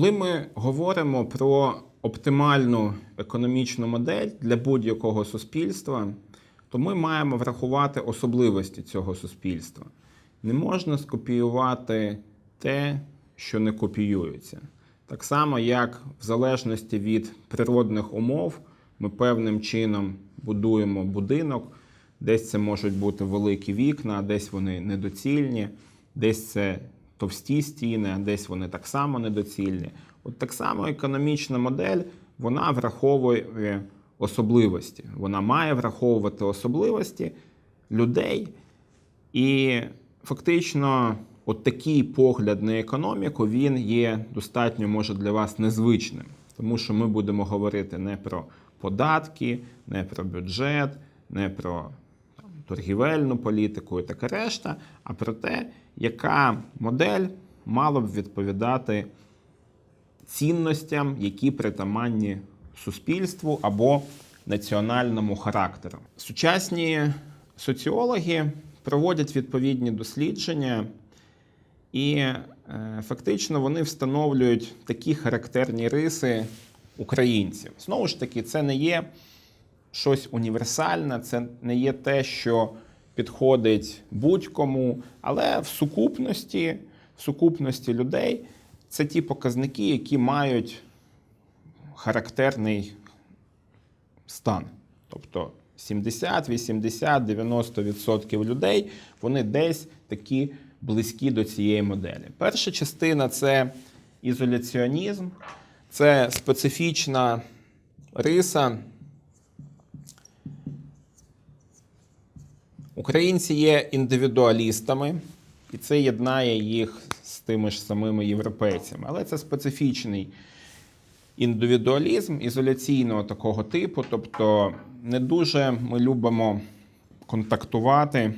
Коли ми говоримо про оптимальну економічну модель для будь-якого суспільства, то ми маємо врахувати особливості цього суспільства. Не можна скопіювати те, що не копіюється. Так само, як в залежності від природних умов, ми певним чином будуємо будинок, десь це можуть бути великі вікна, десь вони недоцільні, десь це товсті стіни, а десь вони так само недоцільні. От так само економічна модель вона враховує особливості. Вона має враховувати особливості людей. І фактично, от такий погляд на економіку він є достатньо, може, для вас незвичним, тому що ми будемо говорити не про податки, не про бюджет, не про торгівельну політику і таке решта, а про те, яка модель мала б відповідати цінностям, які притаманні суспільству або національному характеру. Сучасні соціологи проводять відповідні дослідження, і е, фактично вони встановлюють такі характерні риси українців. Знову ж таки, це не є щось універсальне, це не є те, що підходить будь-кому, але в сукупності, в сукупності людей це ті показники, які мають характерний стан. Тобто 70, 80, 90% людей вони десь такі близькі до цієї моделі. Перша частина це ізоляціонізм, це специфічна риса. Українці є індивідуалістами, і це єднає їх з тими ж самими європейцями. Але це специфічний індивідуалізм ізоляційного такого типу. Тобто не дуже ми любимо контактувати,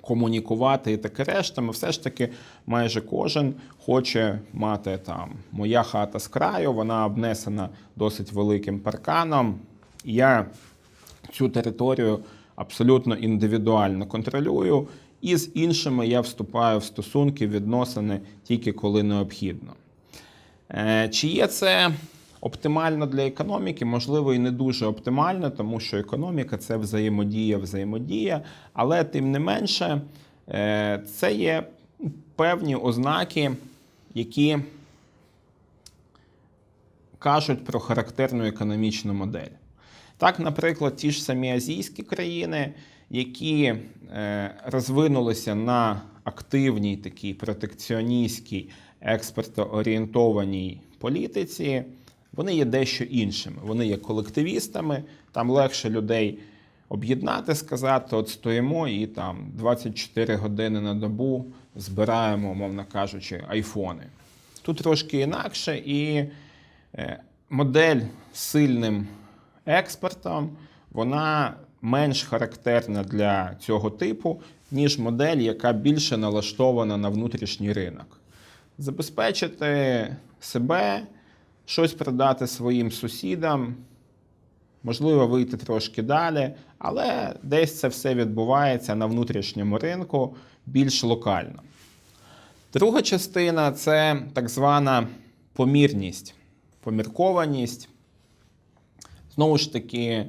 комунікувати і таке решта. Ми все ж таки майже кожен хоче мати там моя хата з краю, вона обнесена досить великим парканом. Я цю територію абсолютно індивідуально контролюю. І з іншими я вступаю в стосунки, відносини тільки коли необхідно. Е, Чи є це оптимально для економіки? Можливо, і не дуже оптимально, тому що економіка це взаємодія, взаємодія. Але тим не менше, е, це є певні ознаки, які кажуть про характерну економічну модель. Так, наприклад, ті ж самі азійські країни, які е, розвинулися на активній такій протекціоністській експортоорієнтованій політиці, вони є дещо іншими. Вони є колективістами, там легше людей об'єднати, сказати, от стоїмо і там 24 години на добу збираємо, умовно кажучи, айфони. Тут трошки інакше, і е, модель сильним експортом, вона менш характерна для цього типу, ніж модель, яка більше налаштована на внутрішній ринок. Забезпечити себе, щось продати своїм сусідам, можливо, вийти трошки далі, але десь це все відбувається на внутрішньому ринку більш локально. Друга частина це так звана помірність, поміркованість. Знову ж таки,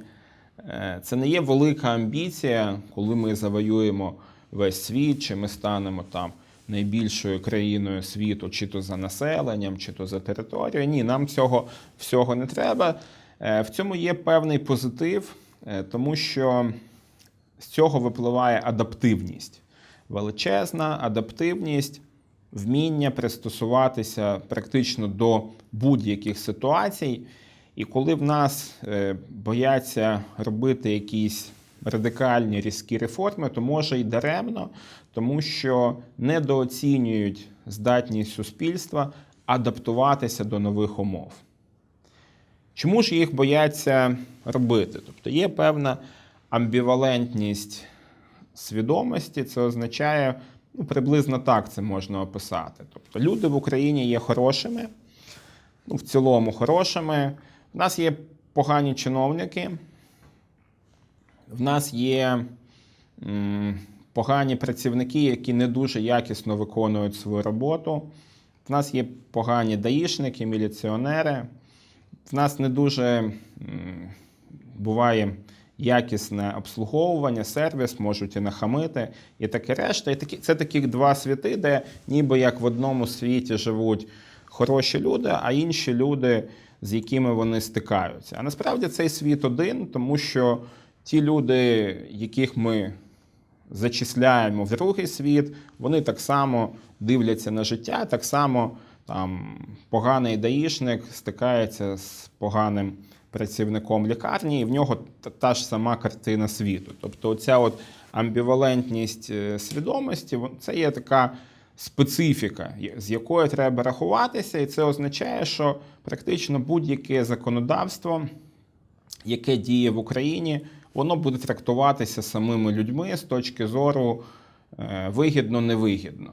е, це не є велика амбіція, коли ми завоюємо весь світ, чи ми станемо там найбільшою країною світу, чи то за населенням, чи то за територією. Ні, нам цього всього не треба. Е, В цьому є певний позитив, е, тому що з цього випливає адаптивність. Величезна адаптивність, вміння пристосуватися практично до будь-яких ситуацій. І коли в нас е, бояться робити якісь радикальні різкі реформи, то може й даремно, тому що недооцінюють здатність суспільства адаптуватися до нових умов. Чому ж їх бояться робити? Тобто є певна амбівалентність свідомості, це означає, ну, приблизно так це можна описати. Тобто люди в Україні є хорошими, ну, в цілому хорошими. У нас є погані чиновники, в нас є м, погані працівники, які не дуже якісно виконують свою роботу. В нас є погані даїшники, міліціонери. В нас не дуже м, буває якісне обслуговування, сервіс, можуть і нахамити, і таке решта. І такі, це такі два світи, де ніби як в одному світі живуть хороші люди, а інші люди, з якими вони стикаються. А насправді цей світ один, тому що ті люди, яких ми зачисляємо в другий світ, вони так само дивляться на життя, так само там поганий даїшник стикається з поганим працівником лікарні, і в нього та, ж сама картина світу. Тобто, оця от амбівалентність е, свідомості, це є така специфіка, з якою треба рахуватися, і це означає, що практично будь-яке законодавство яке діє в Україні, воно буде трактуватися самими людьми з точки зору е, вигідно-невигідно.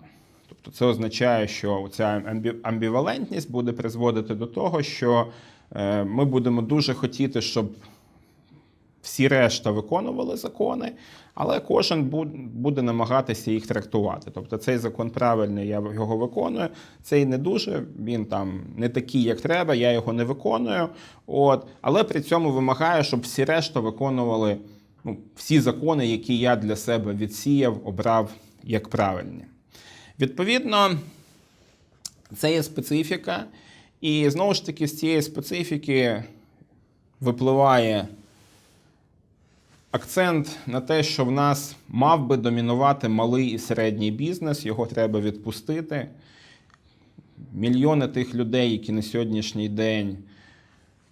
Тобто це означає, що ця амбі- амбівалентність буде призводити до того, що е, ми будемо дуже хотіти, щоб всі решта виконували закони, але кожен буде намагатися їх трактувати. Тобто цей закон правильний, я його виконую. Цей не дуже, він там не такий, як треба, я його не виконую. От, але при цьому вимагаю, щоб всі решта виконували ну, всі закони, які я для себе відсіяв, обрав як правильні. Відповідно, це є специфіка, і знову ж таки з цієї специфіки випливає акцент на те, що в нас мав би домінувати малий і середній бізнес, його треба відпустити. Мільйони тих людей, які на сьогоднішній день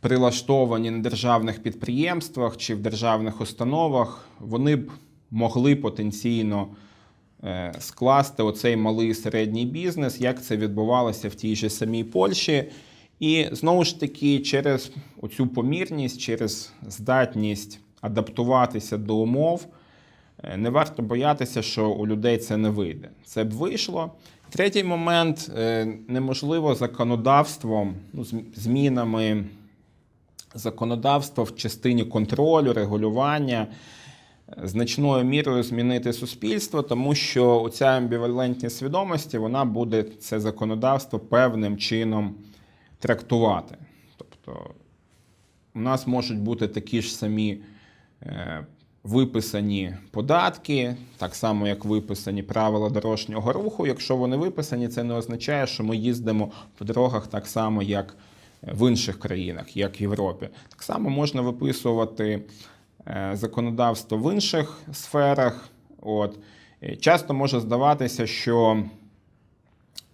прилаштовані на державних підприємствах чи в державних установах, вони б могли потенційно е, скласти оцей малий і середній бізнес, як це відбувалося в тій же самій Польщі. І знову ж таки, через оцю помірність, через здатність адаптуватися до умов, е, не варто боятися, що у людей це не вийде. Це б вийшло. Третій момент е, неможливо законодавством, ну, змінами законодавства в частині контролю, регулювання е, значною мірою змінити суспільство, тому що ця амбівалентність свідомості вона буде це законодавство певним чином трактувати. Тобто у нас можуть бути такі ж самі виписані податки, так само як виписані правила дорожнього руху. Якщо вони виписані, це не означає, що ми їздимо по дорогах так само, як в інших країнах, як в Європі. Так само можна виписувати е, законодавство в інших сферах. От. Е, Часто може здаватися, що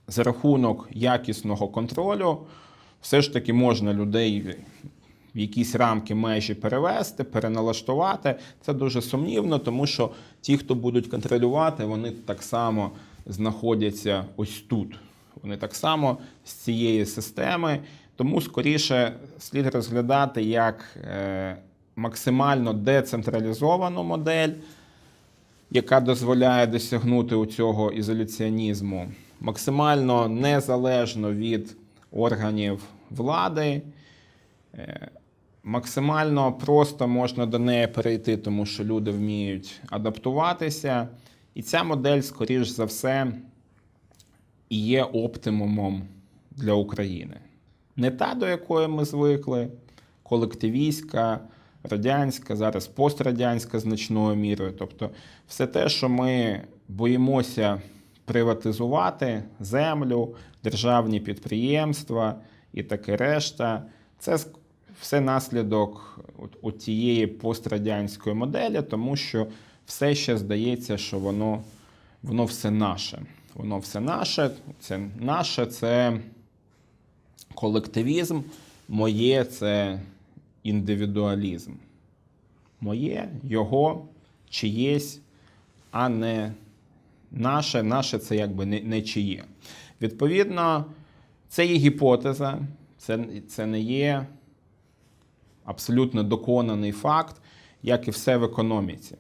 за рахунок якісного контролю все ж таки можна людей в якісь рамки межі перевести, переналаштувати. Це дуже сумнівно, тому що ті, хто будуть контролювати, вони так само знаходяться ось тут. Вони так само з цієї системи. Тому скоріше слід розглядати як е, максимально децентралізовану модель, яка дозволяє досягнути у цього ізоляціонізму, максимально незалежно від органів влади. Максимально просто можна до неї перейти, тому що люди вміють адаптуватися. І ця модель, скоріш за все, і є оптимумом для України. Не та, до якої ми звикли, колективістська, радянська, зараз пострадянська значною мірою. Тобто, все те, що ми боїмося приватизувати землю, державні підприємства і таке решта, це все наслідок от, тієї пострадянської моделі, тому що все ще здається, що воно, воно все наше. Воно все наше, це наше це колективізм, моє це індивідуалізм. Моє, його, чиєсь, а не наше, наше це якби не, не чиє. Відповідно, це є гіпотеза, це, це не є абсолютно доконаний факт, як і все в економіці.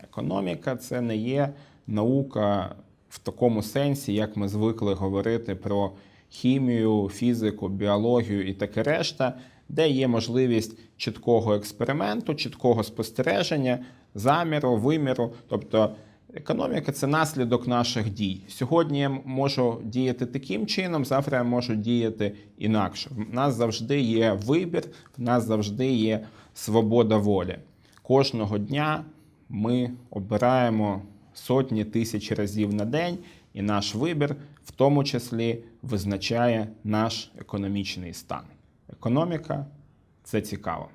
Економіка це не є наука в такому сенсі, як ми звикли говорити про хімію, фізику, біологію і таке решта, де є можливість чіткого експерименту, чіткого спостереження, заміру, виміру. Тобто Економіка це наслідок наших дій. Сьогодні я можу діяти таким чином, завтра я можу діяти інакше. В нас завжди є вибір, в нас завжди є свобода волі. Кожного дня ми обираємо сотні тисяч разів на день, і наш вибір в тому числі визначає наш економічний стан. Економіка це цікаво.